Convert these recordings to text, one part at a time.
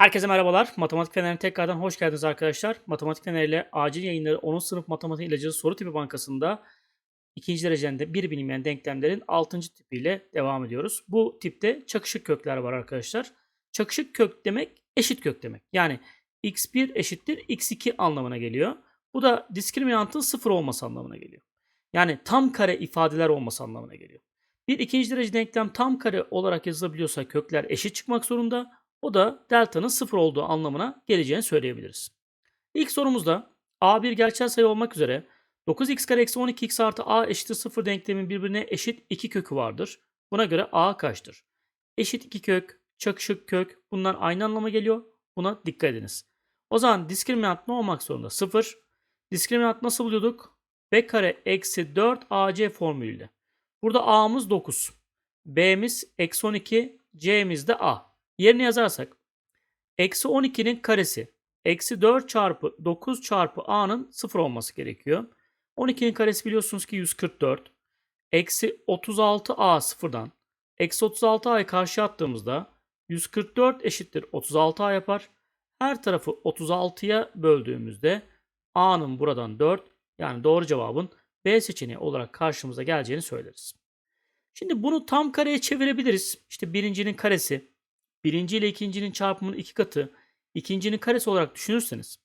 Herkese merhabalar. Matematik Feneri'ne tekrardan hoş geldiniz arkadaşlar. Matematik Feneri acil yayınları 10. sınıf matematik ilacı soru tipi bankasında ikinci derecende bir bilinmeyen denklemlerin 6. tipiyle devam ediyoruz. Bu tipte çakışık kökler var arkadaşlar. Çakışık kök demek eşit kök demek. Yani x1 eşittir x2 anlamına geliyor. Bu da diskriminantın sıfır olması anlamına geliyor. Yani tam kare ifadeler olması anlamına geliyor. Bir ikinci derece denklem tam kare olarak yazılabiliyorsa kökler eşit çıkmak zorunda. O da delta'nın sıfır olduğu anlamına geleceğini söyleyebiliriz. İlk sorumuzda a bir gerçel sayı olmak üzere 9x kare eksi 12x artı a eşittir 0 denklemin birbirine eşit iki kökü vardır. Buna göre a kaçtır? Eşit iki kök, çakışık kök bunlar aynı anlama geliyor. Buna dikkat ediniz. O zaman diskriminant ne olmak zorunda? 0. Diskriminant nasıl buluyorduk? b kare eksi 4 ac formülüyle. Burada a'mız 9. b'miz eksi 12, c'miz de a. Yerine yazarsak eksi 12'nin karesi eksi 4 çarpı 9 çarpı a'nın 0 olması gerekiyor. 12'nin karesi biliyorsunuz ki 144. Eksi 36a sıfırdan eksi 36a'yı karşı attığımızda 144 eşittir 36a yapar. Her tarafı 36'ya böldüğümüzde a'nın buradan 4 yani doğru cevabın B seçeneği olarak karşımıza geleceğini söyleriz. Şimdi bunu tam kareye çevirebiliriz. İşte birincinin karesi birinci ile ikincinin çarpımının iki katı, ikincinin karesi olarak düşünürseniz.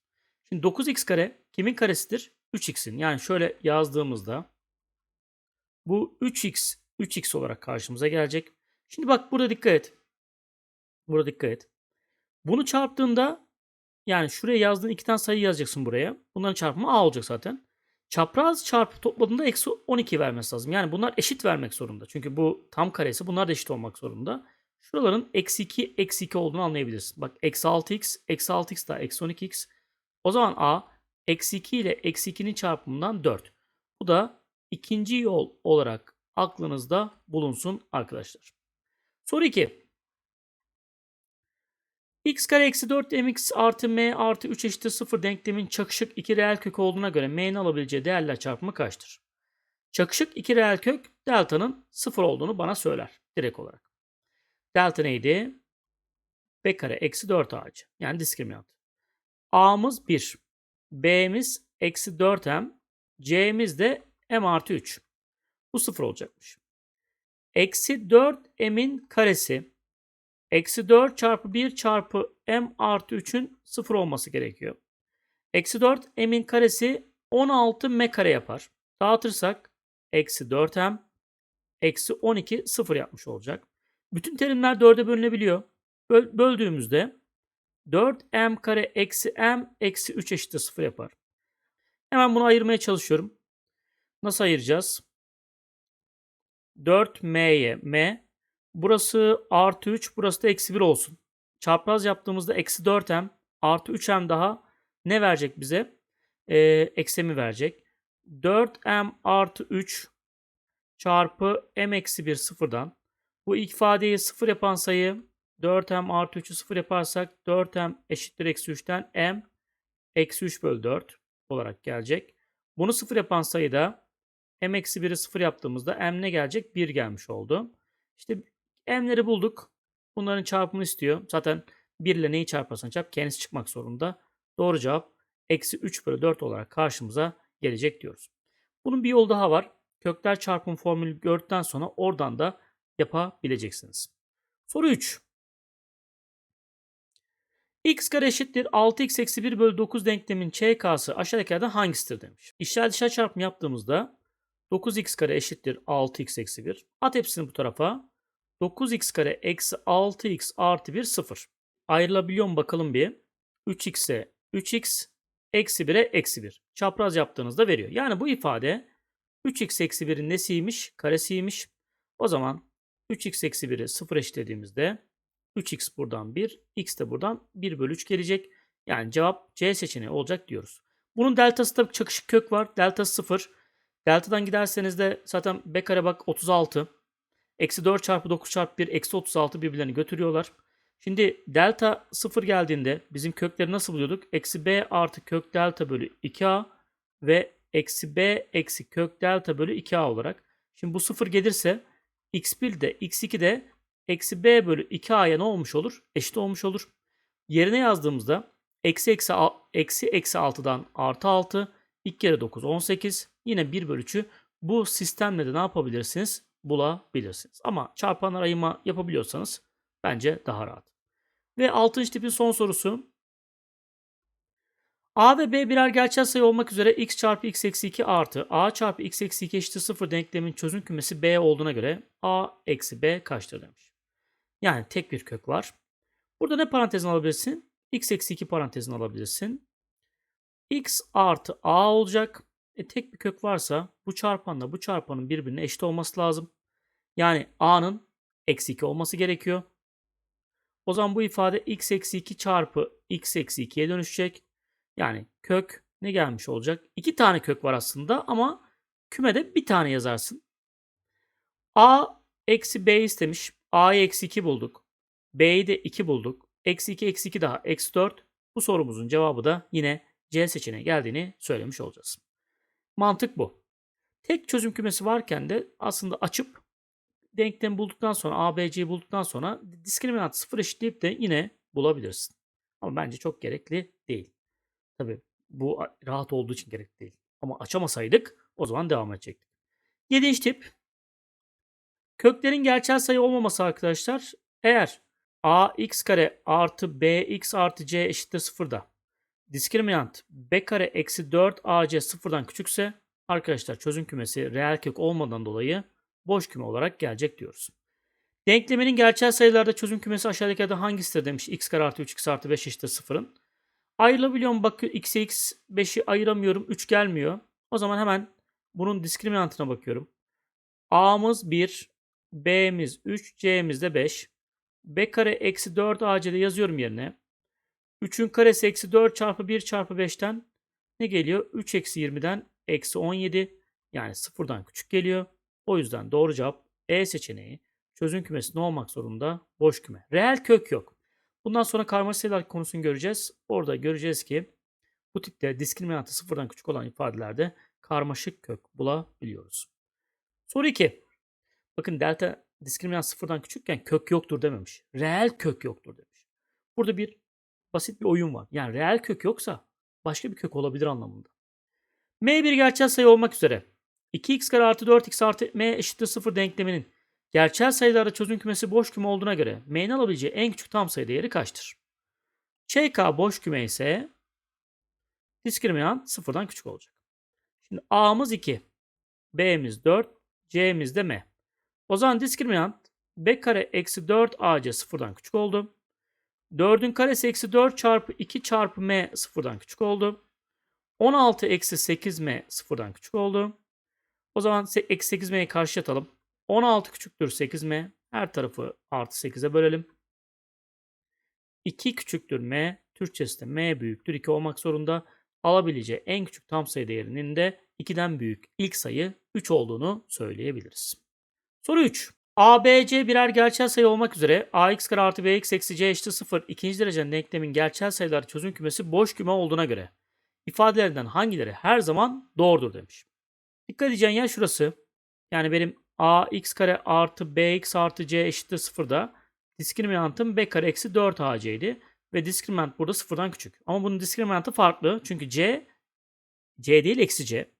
Şimdi 9x kare kimin karesidir? 3x'in. Yani şöyle yazdığımızda bu 3x, 3x olarak karşımıza gelecek. Şimdi bak burada dikkat et. Burada dikkat et. Bunu çarptığında yani şuraya yazdığın iki tane sayı yazacaksın buraya. Bunların çarpımı a olacak zaten. Çapraz çarpı topladığında eksi 12 vermesi lazım. Yani bunlar eşit vermek zorunda. Çünkü bu tam karesi bunlar da eşit olmak zorunda. Şuraların eksi 2, eksi 2 olduğunu anlayabilirsin. Bak eksi 6x, eksi 6x daha eksi 12x. O zaman a eksi 2 ile eksi 2'nin çarpımından 4. Bu da ikinci yol olarak aklınızda bulunsun arkadaşlar. Soru 2. x kare eksi 4 mx artı m artı 3 eşittir 0 denklemin çakışık iki reel kök olduğuna göre m'nin alabileceği değerler çarpımı kaçtır? Çakışık iki reel kök delta'nın 0 olduğunu bana söyler direkt olarak. Delta neydi? B kare eksi 4 ağacı. Yani diskriminant. A'mız 1. B'miz eksi 4M. C'miz de M artı 3. Bu 0 olacakmış. Eksi 4M'in karesi. Eksi 4 çarpı 1 çarpı M artı 3'ün 0 olması gerekiyor. Eksi 4 M'in karesi 16 M kare yapar. Dağıtırsak eksi 4M eksi 12 0 yapmış olacak. Bütün terimler 4'e bölünebiliyor. Böl böldüğümüzde 4m kare eksi m eksi 3 eşittir 0 yapar. Hemen bunu ayırmaya çalışıyorum. Nasıl ayıracağız? 4m'ye m. Burası artı 3, burası da eksi 1 olsun. Çapraz yaptığımızda eksi 4m artı 3m daha ne verecek bize? Ee, eksemi verecek. 4m artı 3 çarpı m eksi 1 sıfırdan bu ifadeyi 0 yapan sayı 4m artı 3'ü 0 yaparsak 4m eşittir eksi 3'ten m eksi 3 bölü 4 olarak gelecek. Bunu 0 yapan sayıda m eksi 1'i 0 yaptığımızda m ne gelecek? 1 gelmiş oldu. İşte m'leri bulduk. Bunların çarpımını istiyor. Zaten 1 ile neyi çarparsan çarp kendisi çıkmak zorunda. Doğru cevap eksi 3 bölü 4 olarak karşımıza gelecek diyoruz. Bunun bir yolu daha var. Kökler çarpım formülü gördükten sonra oradan da yapabileceksiniz. Soru 3. x kare eşittir 6x eksi 1 bölü 9 denklemin ÇK'sı aşağıdakilerden hangisidir demiş. İşler dışarı çarpımı yaptığımızda 9x kare eşittir 6x eksi 1. At hepsini bu tarafa. 9x kare eksi 6x artı 1 0. Ayrılabiliyor mu bakalım bir. 3x'e 3x eksi 1'e eksi 1. Çapraz yaptığınızda veriyor. Yani bu ifade 3x eksi 1'in nesiymiş? Karesiymiş. O zaman 3x eksi 1'i 0 eşitlediğimizde 3x buradan 1, x de buradan 1 bölü 3 gelecek. Yani cevap C seçeneği olacak diyoruz. Bunun deltası tabii çakışık kök var. Deltası 0. Deltadan giderseniz de zaten b kare bak 36. Eksi 4 çarpı 9 çarpı 1 eksi 36 birbirlerini götürüyorlar. Şimdi delta 0 geldiğinde bizim kökleri nasıl buluyorduk? Eksi b artı kök delta bölü 2a ve eksi b eksi kök delta bölü 2a olarak. Şimdi bu 0 gelirse x1 de x2 de eksi b bölü 2a'ya ne olmuş olur? Eşit olmuş olur. Yerine yazdığımızda eksi eksi, eksi eksi 6'dan artı 6, 2 kere 9 18, yine 1 bölü 3'ü bu sistemle de ne yapabilirsiniz? Bulabilirsiniz. Ama çarpanlar ayırma yapabiliyorsanız bence daha rahat. Ve 6. tipin son sorusu. A ve B birer gerçel sayı olmak üzere x çarpı x eksi 2 artı a çarpı x eksi 2 eşittir 0 denklemin çözüm kümesi B olduğuna göre a eksi b kaçtır demiş. Yani tek bir kök var. Burada ne parantezini alabilirsin? x eksi 2 parantezini alabilirsin. x artı a olacak. E tek bir kök varsa bu çarpanla bu çarpanın birbirine eşit olması lazım. Yani a'nın eksi 2 olması gerekiyor. O zaman bu ifade x eksi 2 çarpı x eksi 2'ye dönüşecek. Yani kök ne gelmiş olacak? İki tane kök var aslında ama kümede bir tane yazarsın. A eksi B istemiş. A'yı eksi 2 bulduk. B'yi de 2 bulduk. Eksi 2 eksi 2 daha eksi 4. Bu sorumuzun cevabı da yine C seçeneği geldiğini söylemiş olacağız. Mantık bu. Tek çözüm kümesi varken de aslında açıp denklemi bulduktan sonra A, B, C'yi bulduktan sonra diskriminant sıfır eşitleyip de yine bulabilirsin. Ama bence çok gerekli değil. Tabii bu rahat olduğu için gerekli değil. Ama açamasaydık o zaman devam edecektik. Yedinci tip. Köklerin gerçel sayı olmaması arkadaşlar. Eğer a x kare artı b x artı c eşittir sıfırda diskriminant b kare eksi 4 ac sıfırdan küçükse arkadaşlar çözüm kümesi reel kök olmadan dolayı boş küme olarak gelecek diyoruz. Denkleminin gerçel sayılarda çözüm kümesi aşağıdakilerden hangisidir demiş. x kare artı 3x artı 5 eşittir sıfırın. Ayrılabiliyor mu? Bak x'e x 5'i ayıramıyorum. 3 gelmiyor. O zaman hemen bunun diskriminantına bakıyorum. A'mız 1, B'miz 3, C'miz de 5. B kare eksi 4 AC'de yazıyorum yerine. 3'ün karesi eksi 4 çarpı 1 çarpı 5'ten ne geliyor? 3 eksi 20'den eksi 17 yani sıfırdan küçük geliyor. O yüzden doğru cevap E seçeneği. Çözüm kümesi ne olmak zorunda? Boş küme. Reel kök yok. Bundan sonra karmaşık sayılar konusunu göreceğiz. Orada göreceğiz ki bu tipte diskriminantı sıfırdan küçük olan ifadelerde karmaşık kök bulabiliyoruz. Soru 2. Bakın delta diskriminant sıfırdan küçükken kök yoktur dememiş. Reel kök yoktur demiş. Burada bir basit bir oyun var. Yani reel kök yoksa başka bir kök olabilir anlamında. M bir gerçel sayı olmak üzere 2x kare artı 4x artı m eşittir 0 denkleminin gerçel sayılarda çözüm kümesi boş küme olduğuna göre m'nin alabileceği en küçük tam sayı değeri kaçtır? ÇK boş küme ise diskriminant sıfırdan küçük olacak. Şimdi A'mız 2, B'miz 4, C'miz de M. O zaman diskriminant B kare eksi 4 AC sıfırdan küçük oldu. 4'ün karesi eksi 4 çarpı 2 çarpı M sıfırdan küçük oldu. 16 eksi 8M sıfırdan küçük oldu. O zaman eksi 8M'yi karşı atalım. 16 küçüktür 8M. Her tarafı artı 8'e bölelim. 2 küçüktür M. Türkçesi de M büyüktür 2 olmak zorunda. Alabileceği en küçük tam sayı değerinin de 2'den büyük ilk sayı 3 olduğunu söyleyebiliriz. Soru 3. A, B, C birer gerçel sayı olmak üzere ax kare artı bx eksi c eşittir 0 ikinci derecenin denklemin gerçel sayılar çözüm kümesi boş küme olduğuna göre ifadelerden hangileri her zaman doğrudur demiş. Dikkat edeceğin yer şurası. Yani benim ax kare artı bx artı c eşittir 0'da diskriminantım b kare eksi 4 ac'ydi. Ve diskriminant burada sıfırdan küçük. Ama bunun diskriminantı farklı. Çünkü c c değil eksi c.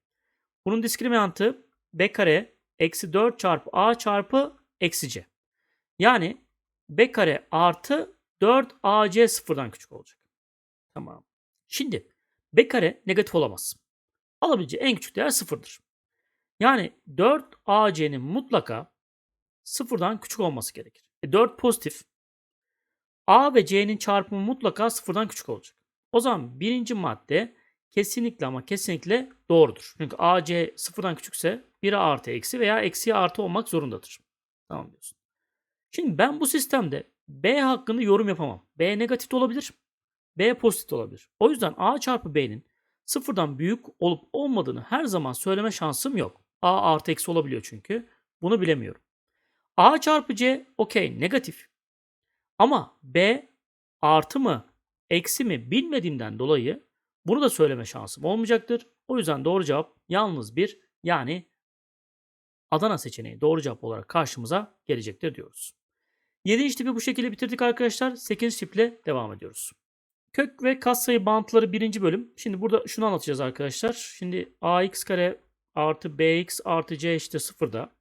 Bunun diskriminantı b kare eksi 4 çarpı a çarpı eksi c. Yani b kare artı 4 ac sıfırdan küçük olacak. Tamam. Şimdi b kare negatif olamaz. Alabileceği en küçük değer sıfırdır. Yani 4 ac'nin mutlaka sıfırdan küçük olması gerekir. E 4 pozitif. A ve C'nin çarpımı mutlaka sıfırdan küçük olacak. O zaman birinci madde kesinlikle ama kesinlikle doğrudur. Çünkü A, C sıfırdan küçükse 1'e artı eksi veya eksiye artı olmak zorundadır. Tamam diyorsun. Şimdi ben bu sistemde B hakkında yorum yapamam. B negatif olabilir. B pozitif olabilir. O yüzden A çarpı B'nin sıfırdan büyük olup olmadığını her zaman söyleme şansım yok. A artı eksi olabiliyor çünkü. Bunu bilemiyorum. A çarpı C okey negatif. Ama B artı mı eksi mi bilmediğimden dolayı bunu da söyleme şansım olmayacaktır. O yüzden doğru cevap yalnız bir yani Adana seçeneği doğru cevap olarak karşımıza gelecektir diyoruz. 7. tipi bu şekilde bitirdik arkadaşlar. 8. tiple devam ediyoruz. Kök ve katsayı bağıntıları birinci bölüm. Şimdi burada şunu anlatacağız arkadaşlar. Şimdi ax kare artı bx artı c eşittir sıfırda.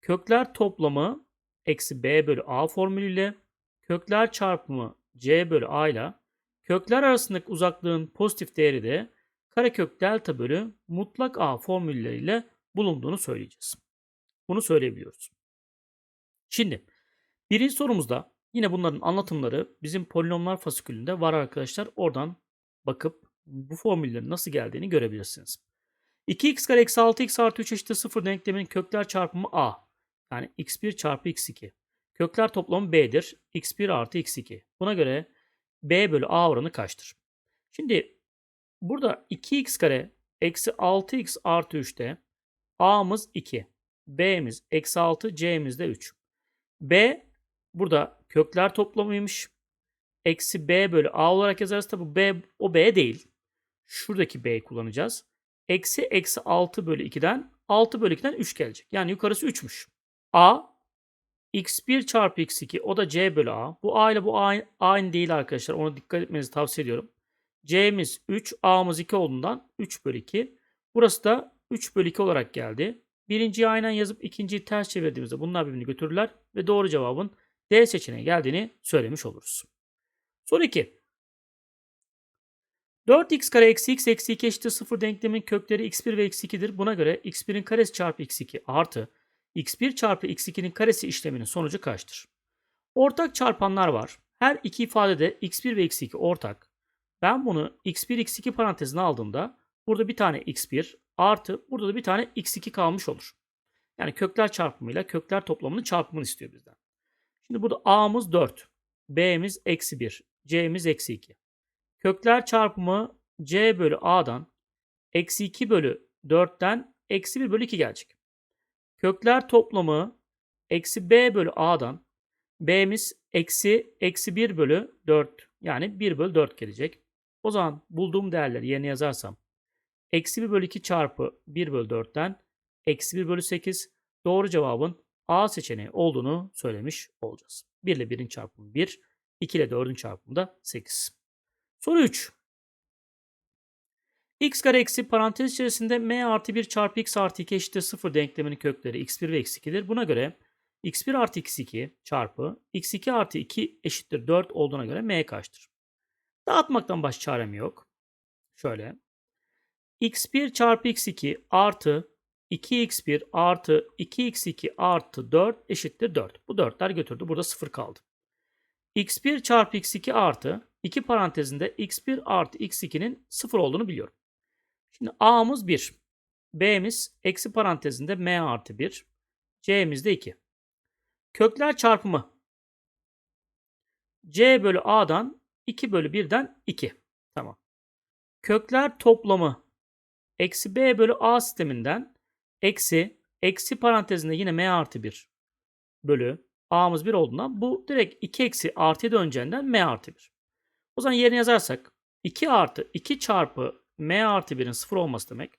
Kökler toplamı eksi b bölü a formülüyle kökler çarpımı c bölü a ile kökler arasındaki uzaklığın pozitif değeri de karekök delta bölü mutlak a formülleriyle bulunduğunu söyleyeceğiz. Bunu söyleyebiliyoruz. Şimdi birinci sorumuzda yine bunların anlatımları bizim polinomlar fasikülünde var arkadaşlar. Oradan bakıp bu formüllerin nasıl geldiğini görebilirsiniz. 2x kare eksi 6x artı 3 eşittir 0 denkleminin kökler çarpımı a. Yani x1 çarpı x2. Kökler toplamı b'dir. x1 artı x2. Buna göre b bölü a oranı kaçtır? Şimdi burada 2x kare eksi 6x artı 3'te a'mız 2. b'miz eksi 6 c'miz de 3. b burada kökler toplamıymış. Eksi b bölü a olarak yazarız. Tabi b o b değil. Şuradaki b'yi kullanacağız. Eksi eksi 6 bölü 2'den 6 bölü 2'den 3 gelecek. Yani yukarısı 3'müş. a x1 çarpı x2 o da c bölü a. Bu a ile bu a aynı değil arkadaşlar. Ona dikkat etmenizi tavsiye ediyorum. c'miz 3, a'mız 2 olduğundan 3 bölü 2. Burası da 3 bölü 2 olarak geldi. Birinciyi aynen yazıp ikinciyi ters çevirdiğimizde bunlar birbirini götürürler ve doğru cevabın D seçeneği geldiğini söylemiş oluruz. Soru 2. 4x kare eksi x eksi 2 eşittir 0 denklemin kökleri x1 ve x2'dir. Buna göre x1'in karesi çarpı x2 artı x1 çarpı x2'nin karesi işleminin sonucu kaçtır? Ortak çarpanlar var. Her iki ifadede x1 ve x2 ortak. Ben bunu x1 x2 parantezine aldığımda burada bir tane x1 artı burada da bir tane x2 kalmış olur. Yani kökler çarpımıyla kökler toplamının çarpımını istiyor bizden. Şimdi burada a'mız 4, b'miz eksi 1, c'miz eksi 2. Kökler çarpımı c bölü a'dan eksi 2 bölü 4'ten eksi 1 bölü 2 gelecek. Kökler toplamı eksi b bölü a'dan b'miz eksi eksi 1 bölü 4 yani 1 bölü 4 gelecek. O zaman bulduğum değerleri yerine yazarsam eksi 1 bölü 2 çarpı 1 bölü 4'ten eksi 1 bölü 8 doğru cevabın A seçeneği olduğunu söylemiş olacağız. 1 ile 1'in çarpımı 1, 2 ile 4'ün çarpımı da 8. Soru 3. x kare eksi parantez içerisinde m artı 1 çarpı x artı 2 eşittir 0 denkleminin kökleri x1 ve x2'dir. Buna göre x1 artı x2 çarpı x2 artı 2 eşittir 4 olduğuna göre m kaçtır? Dağıtmaktan baş çarem yok. Şöyle. x1 çarpı x2 artı 2x1 artı 2x2 artı 4 eşittir 4. Bu 4'ler götürdü. Burada 0 kaldı. x1 çarpı x2 artı 2 parantezinde x1 artı x2'nin 0 olduğunu biliyorum. Şimdi a'mız 1. b'miz eksi parantezinde m artı 1. c'miz de 2. Kökler çarpımı. c bölü a'dan 2 bölü 1'den 2. Tamam. Kökler toplamı. Eksi b bölü a sisteminden eksi eksi parantezinde yine m artı 1 bölü a'mız 1 olduğundan bu direkt 2 eksi artıya döneceğinden m artı 1. O zaman yerine yazarsak 2 artı 2 çarpı m artı 1'in 0 olması demek.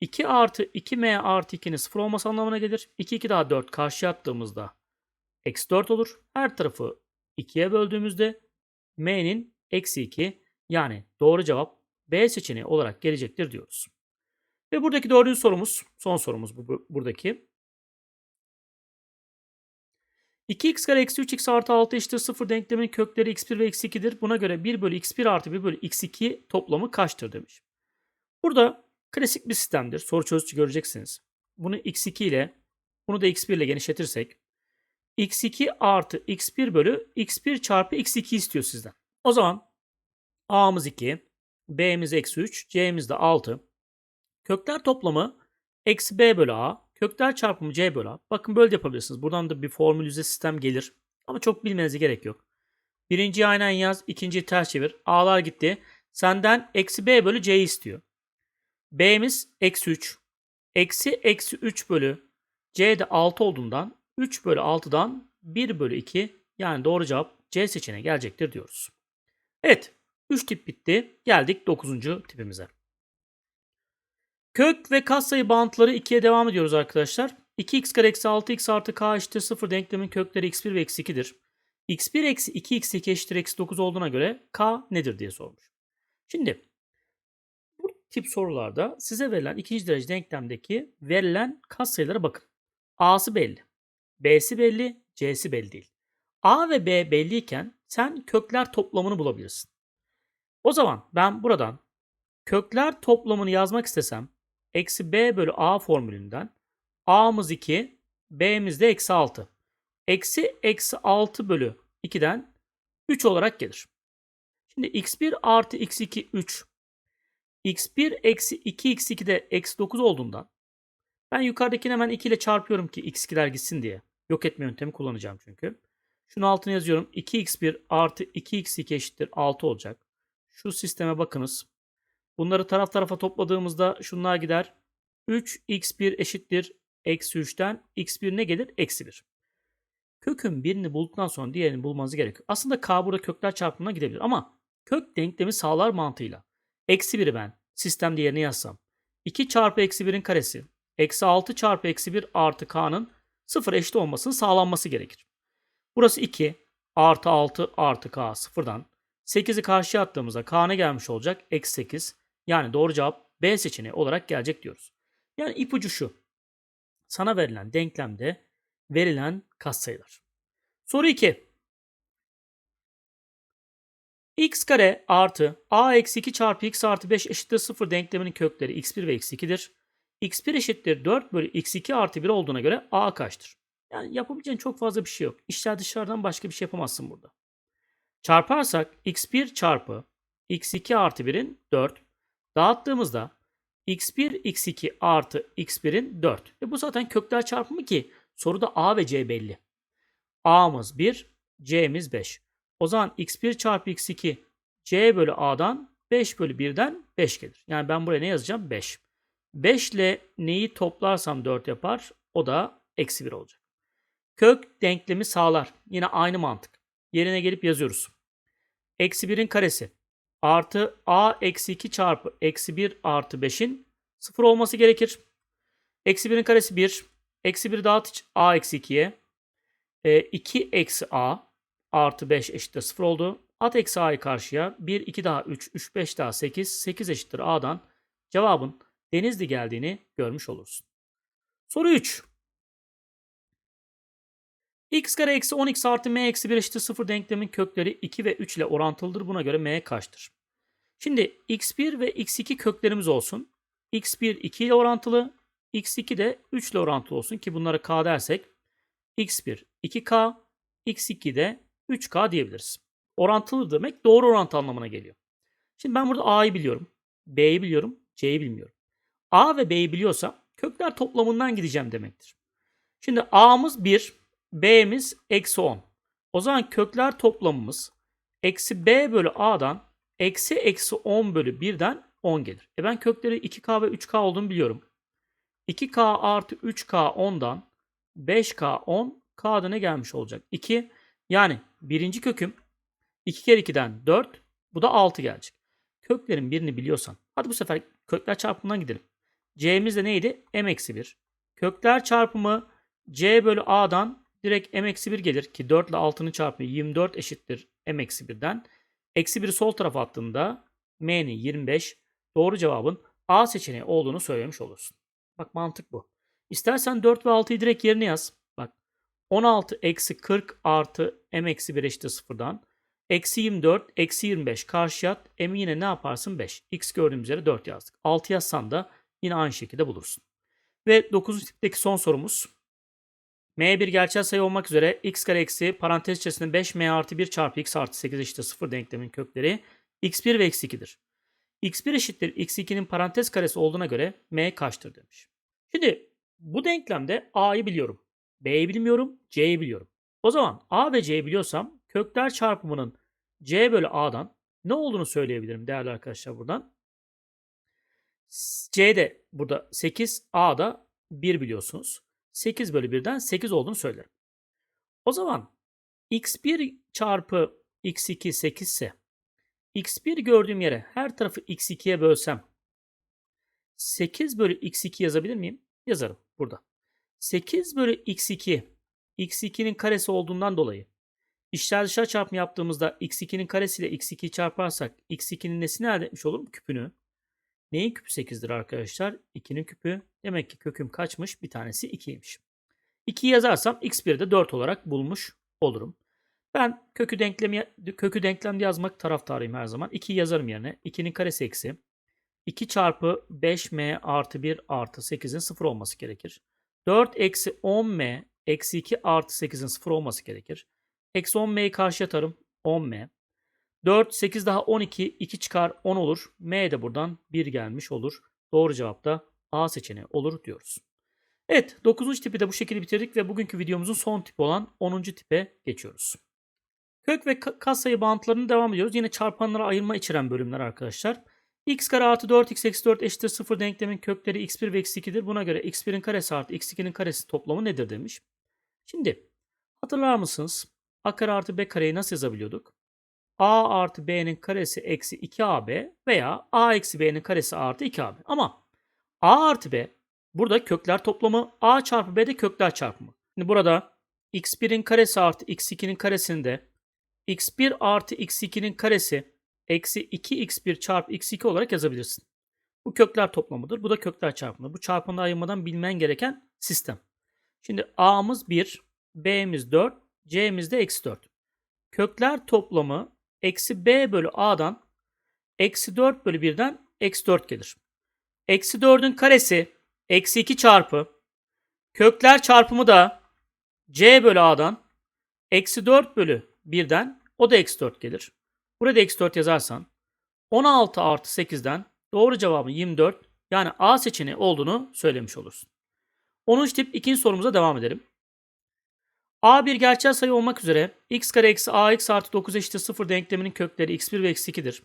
2 artı 2m artı 2'nin 0 olması anlamına gelir. 2 2 daha 4 karşıya attığımızda eksi 4 olur. Her tarafı 2'ye böldüğümüzde m'nin eksi 2 yani doğru cevap B seçeneği olarak gelecektir diyoruz. Ve buradaki dördüncü sorumuz, son sorumuz bu, bu buradaki. 2x kare eksi 3x artı 6 eşittir 0 denklemin kökleri x1 ve x2'dir. Buna göre 1 bölü x1 artı 1 bölü x2 toplamı kaçtır demiş. Burada klasik bir sistemdir. Soru çözücü göreceksiniz. Bunu x2 ile bunu da x1 ile genişletirsek x2 artı x1 bölü x1 çarpı x2 istiyor sizden. O zaman a'mız 2, b'miz eksi 3, c'miz de 6. Kökler toplamı eksi b bölü a. Kökler çarpımı c bölü a. Bakın böyle yapabilirsiniz. Buradan da bir formülize sistem gelir. Ama çok bilmenize gerek yok. Birinciyi aynen yaz. ikinciyi ters çevir. A'lar gitti. Senden eksi b bölü c istiyor. B'miz eksi 3. Eksi eksi 3 bölü c de 6 olduğundan 3 bölü 6'dan 1 bölü 2 yani doğru cevap C seçeneği gelecektir diyoruz. Evet 3 tip bitti. Geldik 9. tipimize. Kök ve katsayı bağıntıları 2'ye devam ediyoruz arkadaşlar. 2x kare eksi 6x artı k eşittir 0 denklemin kökleri x1 ve x2'dir. x1 eksi 2x2 eşittir eksi 9 olduğuna göre k nedir diye sormuş. Şimdi bu tip sorularda size verilen ikinci derece denklemdeki verilen katsayılara bakın. A'sı belli. B'si belli. C'si belli değil. A ve B belliyken sen kökler toplamını bulabilirsin. O zaman ben buradan kökler toplamını yazmak istesem eksi B bölü A formülünden A'mız 2, B'miz de eksi 6. Eksi eksi 6 bölü 2'den 3 olarak gelir. Şimdi x1 artı x2 3. x1 eksi 2x2 de eksi 9 olduğundan ben yukarıdakini hemen 2 ile çarpıyorum ki x2'ler gitsin diye. Yok etme yöntemi kullanacağım çünkü. Şunu altına yazıyorum. 2x1 artı 2x2 eşittir 6 olacak. Şu sisteme bakınız. Bunları taraf tarafa topladığımızda şunlar gider. 3x1 eşittir eksi 3'ten x1 ne gelir? Eksi 1. Kökün birini bulduktan sonra diğerini bulmanız gerekiyor. Aslında k burada kökler çarpımına gidebilir ama kök denklemi sağlar mantığıyla. Eksi 1'i ben sistemde yerine yazsam. 2 çarpı eksi 1'in karesi. Eksi 6 çarpı eksi 1 artı k'nın 0 eşit olmasının sağlanması gerekir. Burası 2 artı 6 artı k sıfırdan. 8'i karşıya attığımızda k ne gelmiş olacak? Eksi 8. Yani doğru cevap B seçeneği olarak gelecek diyoruz. Yani ipucu şu. Sana verilen denklemde verilen katsayılar. Soru 2. x kare artı a eksi 2 çarpı x artı 5 eşittir 0 denkleminin kökleri x1 ve x2'dir. x1 eşittir 4 bölü x2 artı 1 olduğuna göre a kaçtır? Yani yapabileceğin çok fazla bir şey yok. İşler dışarıdan başka bir şey yapamazsın burada. Çarparsak x1 çarpı x2 artı 1'in 4. Dağıttığımızda x1 x2 artı x1'in 4. E bu zaten kökler çarpımı ki soruda a ve c belli. a'mız 1, c'miz 5. O zaman x1 çarpı x2 c bölü a'dan 5 bölü 1'den 5 gelir. Yani ben buraya ne yazacağım? 5. 5 ile neyi toplarsam 4 yapar? O da eksi 1 olacak. Kök denklemi sağlar. Yine aynı mantık. Yerine gelip yazıyoruz. Eksi 1'in karesi artı a eksi 2 çarpı eksi 1 artı 5'in 0 olması gerekir. Eksi 1'in karesi 1. Eksi 1 dağıt a eksi 2'ye. E, 2 eksi a artı 5 eşittir 0 oldu. At eksi a'yı karşıya. 1, 2 daha 3, 3, 5 daha 8. 8 eşittir a'dan. Cevabın Denizli geldiğini görmüş olursun. Soru 3. x kare eksi 10x artı m eksi 1 eşittir 0 denklemin kökleri 2 ve 3 ile orantılıdır. Buna göre m kaçtır? Şimdi x1 ve x2 köklerimiz olsun. x1 2 ile orantılı, x2 de 3 ile orantılı olsun ki bunlara k dersek x1 2k, x2 de 3k diyebiliriz. Orantılı demek doğru orantı anlamına geliyor. Şimdi ben burada a'yı biliyorum, b'yi biliyorum, c'yi bilmiyorum. a ve b'yi biliyorsam kökler toplamından gideceğim demektir. Şimdi a'mız 1, b'miz eksi 10. O zaman kökler toplamımız eksi b bölü a'dan eksi eksi 10 bölü 1'den 10 gelir. E ben kökleri 2k ve 3k olduğunu biliyorum. 2k artı 3k 10'dan 5k 10 k'da ne gelmiş olacak? 2 yani birinci köküm 2 kere 2'den 4 bu da 6 gelecek. Köklerin birini biliyorsan hadi bu sefer kökler çarpımından gidelim. c'miz de neydi? m eksi 1. Kökler çarpımı c bölü a'dan direkt m eksi 1 gelir ki 4 ile 6'nın çarpımı 24 eşittir m eksi 1'den. Eksi 1'i sol tarafa attığında m'nin 25 doğru cevabın A seçeneği olduğunu söylemiş olursun. Bak mantık bu. İstersen 4 ve 6'yı direkt yerine yaz. Bak 16 eksi 40 artı m eksi 1 eşittir 0'dan. Eksi 24 eksi 25 karşıya at. M'i yine ne yaparsın? 5. X gördüğümüz üzere 4 yazdık. 6 yazsan da yine aynı şekilde bulursun. Ve 9. tipteki son sorumuz. M bir gerçel sayı olmak üzere x kare eksi parantez içerisinde 5m artı 1 çarpı x artı 8 eşittir 0 denklemin kökleri x1 ve x2'dir. x1 eşittir x2'nin parantez karesi olduğuna göre m kaçtır demiş. Şimdi bu denklemde a'yı biliyorum. b'yi bilmiyorum, c'yi biliyorum. O zaman a ve c'yi biliyorsam kökler çarpımının c bölü a'dan ne olduğunu söyleyebilirim değerli arkadaşlar buradan. c de burada 8, a da 1 biliyorsunuz. 8 bölü 1'den 8 olduğunu söylerim. O zaman x1 çarpı x2 8 ise x1 gördüğüm yere her tarafı x2'ye bölsem 8 bölü x2 yazabilir miyim? Yazarım burada. 8 bölü x2 x2'nin karesi olduğundan dolayı İçler dışarı çarpımı yaptığımızda x2'nin karesiyle x2'yi çarparsak x2'nin nesini elde etmiş olurum? Küpünü. Neyin küpü 8'dir arkadaşlar? 2'nin küpü. Demek ki köküm kaçmış? Bir tanesi 2'ymiş. 2'yi yazarsam x1'i de 4 olarak bulmuş olurum. Ben kökü denklemi kökü denklemde yazmak taraftarıyım her zaman. 2'yi yazarım yerine. 2'nin karesi eksi. 2 çarpı 5m artı 1 artı 8'in 0 olması gerekir. 4 eksi 10m eksi 2 artı 8'in 0 olması gerekir. Eksi 10m'yi karşı atarım. 10m. 4, 8 daha 12, 2 çıkar 10 olur. M de buradan 1 gelmiş olur. Doğru cevap da A seçeneği olur diyoruz. Evet 9. tipi de bu şekilde bitirdik ve bugünkü videomuzun son tipi olan 10. tipe geçiyoruz. Kök ve katsayı bağıntılarını devam ediyoruz. Yine çarpanlara ayırma içeren bölümler arkadaşlar. x kare artı 4x eksi 4 eşittir 0 denklemin kökleri x1 ve x2'dir. Buna göre x1'in karesi artı x2'nin karesi toplamı nedir demiş. Şimdi hatırlar mısınız? a kare artı b kareyi nasıl yazabiliyorduk? A artı b'nin karesi eksi 2ab veya a eksi b'nin karesi artı 2ab. Ama a artı b burada kökler toplamı a çarpı b de kökler çarpımı. Şimdi burada x1'in karesi artı x2'nin karesinde x1 artı x2'nin karesi eksi 2x1 çarpı x2 olarak yazabilirsin. Bu kökler toplamıdır. Bu da kökler çarpımıdır. Bu çarpımda ayırmadan bilmen gereken sistem. Şimdi a'mız 1, b'miz 4, c'miz de eksi 4. Kökler toplamı eksi b bölü a'dan eksi 4 bölü 1'den eksi 4 gelir. Eksi 4'ün karesi eksi 2 çarpı kökler çarpımı da c bölü a'dan eksi 4 bölü 1'den o da eksi 4 gelir. Burada eksi 4 yazarsan 16 artı 8'den doğru cevabın 24 yani A seçeneği olduğunu söylemiş olursun. 10. tip ikinci sorumuza devam edelim. A bir gerçel sayı olmak üzere x kare eksi ax artı 9 eşittir 0 denkleminin kökleri x1 ve x2'dir.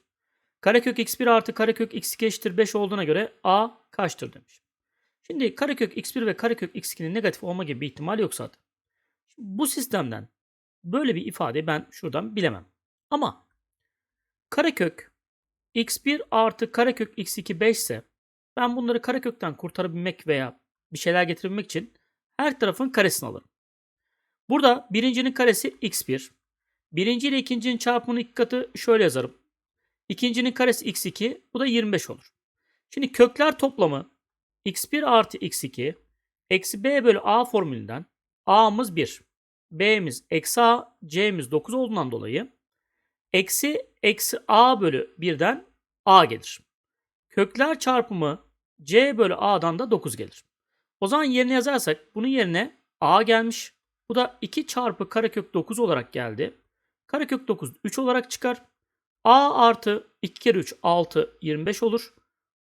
Karekök x1 artı karekök x2 eşittir 5 olduğuna göre a kaçtır demiş. Şimdi karekök x1 ve karekök x2'nin negatif olma gibi bir ihtimal yok zaten. Bu sistemden böyle bir ifade ben şuradan bilemem. Ama karekök x1 artı karekök x2 5 ise ben bunları karekökten kurtarabilmek veya bir şeyler getirebilmek için her tarafın karesini alırım. Burada birincinin karesi x1. Birinci ile ikincinin çarpımının iki katı şöyle yazarım. İkincinin karesi x2. Bu da 25 olur. Şimdi kökler toplamı x1 artı x2 eksi b bölü a formülünden a'mız 1. b'miz eksi a, c'miz 9 olduğundan dolayı eksi eksi a bölü 1'den a gelir. Kökler çarpımı c bölü a'dan da 9 gelir. O zaman yerine yazarsak bunun yerine a gelmiş. Bu da 2 çarpı karekök 9 olarak geldi. Karekök 9 3 olarak çıkar. A artı 2 kere 3 6 25 olur.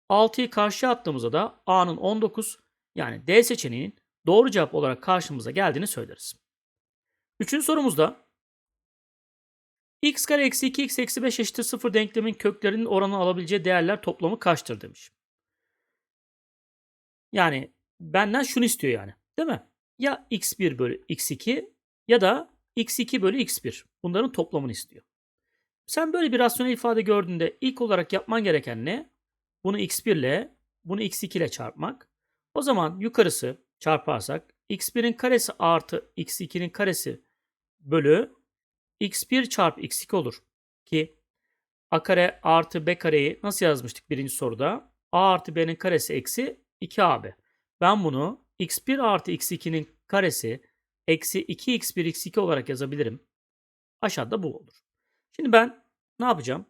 6'yı karşıya attığımızda da A'nın 19 yani D seçeneğinin doğru cevap olarak karşımıza geldiğini söyleriz. Üçüncü sorumuzda x kare eksi 2x eksi 5 eşittir 0 denklemin köklerinin oranı alabileceği değerler toplamı kaçtır demiş. Yani benden şunu istiyor yani. Değil mi? Ya x1 bölü x2 ya da x2 bölü x1. Bunların toplamını istiyor. Sen böyle bir rasyonel ifade gördüğünde ilk olarak yapman gereken ne? Bunu x1 ile bunu x2 ile çarpmak. O zaman yukarısı çarparsak x1'in karesi artı x2'nin karesi bölü x1 çarpı x2 olur. Ki a kare artı b kareyi nasıl yazmıştık birinci soruda? a artı b'nin karesi eksi 2ab. Ben bunu x1 artı x2'nin karesi eksi 2x1 x2 olarak yazabilirim. Aşağıda bu olur. Şimdi ben ne yapacağım?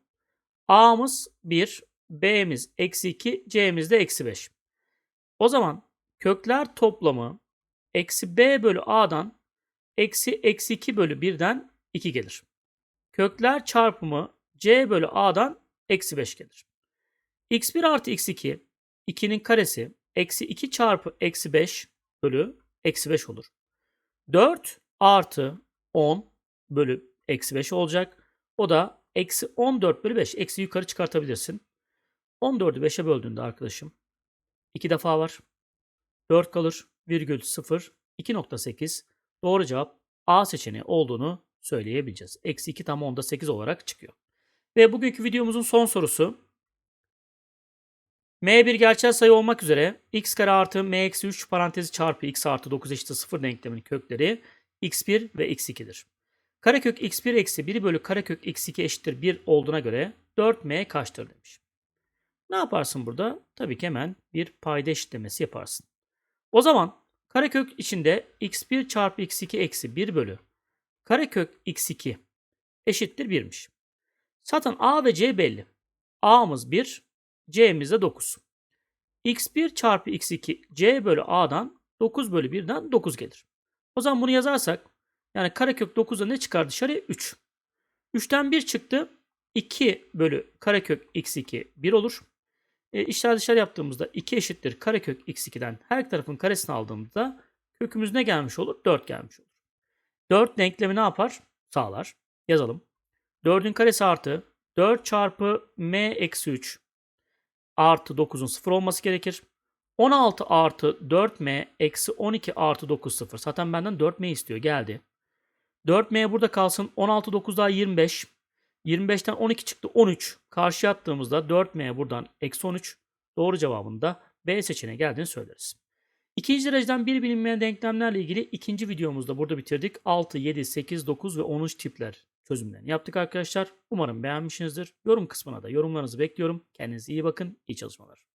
A'mız 1, B'miz eksi 2, C'miz de eksi 5. O zaman kökler toplamı eksi B bölü A'dan eksi eksi 2 bölü 1'den 2 gelir. Kökler çarpımı C bölü A'dan eksi 5 gelir. x1 artı x2 2'nin karesi eksi 2 çarpı eksi 5 bölü eksi 5 olur. 4 artı 10 bölü eksi 5 olacak. O da eksi 14 bölü 5. Eksi yukarı çıkartabilirsin. 14'ü 5'e böldüğünde arkadaşım 2 defa var. 4 kalır. Virgül 0. 2.8. Doğru cevap A seçeneği olduğunu söyleyebileceğiz. Eksi 2 tam 10'da 8 olarak çıkıyor. Ve bugünkü videomuzun son sorusu m bir gerçel sayı olmak üzere x kare artı m eksi 3 parantezi çarpı x artı 9 eşittir 0 denkleminin kökleri x1 ve x2'dir. Karekök x1 eksi 1 bölü karekök x2 eşittir 1 olduğuna göre 4m kaçtır demiş. Ne yaparsın burada? Tabii ki hemen bir payda eşitlemesi yaparsın. O zaman karekök içinde x1 çarpı x2 eksi 1 bölü karekök x2 eşittir 1'miş. Zaten a ve c belli. a'mız 1, c'miz de 9. x1 çarpı x2 c bölü a'dan 9 bölü 1'den 9 gelir. O zaman bunu yazarsak yani karekök 9'da ne çıkar dışarıya? 3. 3'ten 1 çıktı. 2 bölü karekök x2 1 olur. E, işler dışarı yaptığımızda 2 eşittir karekök x2'den her tarafın karesini aldığımızda kökümüz ne gelmiş olur? 4 gelmiş olur. 4 denklemi ne yapar? Sağlar. Yazalım. 4'ün karesi artı 4 çarpı m eksi 3 artı 9'un 0 olması gerekir. 16 artı 4m eksi 12 artı 9 0. Zaten benden 4m istiyor. Geldi. 4m burada kalsın. 16 9 daha 25. 25'ten 12 çıktı 13. Karşıya attığımızda 4m buradan eksi 13. Doğru cevabın da B seçeneği geldiğini söyleriz. İkinci dereceden bir bilinmeyen denklemlerle ilgili ikinci videomuzda burada bitirdik. 6, 7, 8, 9 ve 10. tipler çözümlerini yaptık arkadaşlar. Umarım beğenmişsinizdir. Yorum kısmına da yorumlarınızı bekliyorum. Kendinize iyi bakın. İyi çalışmalar.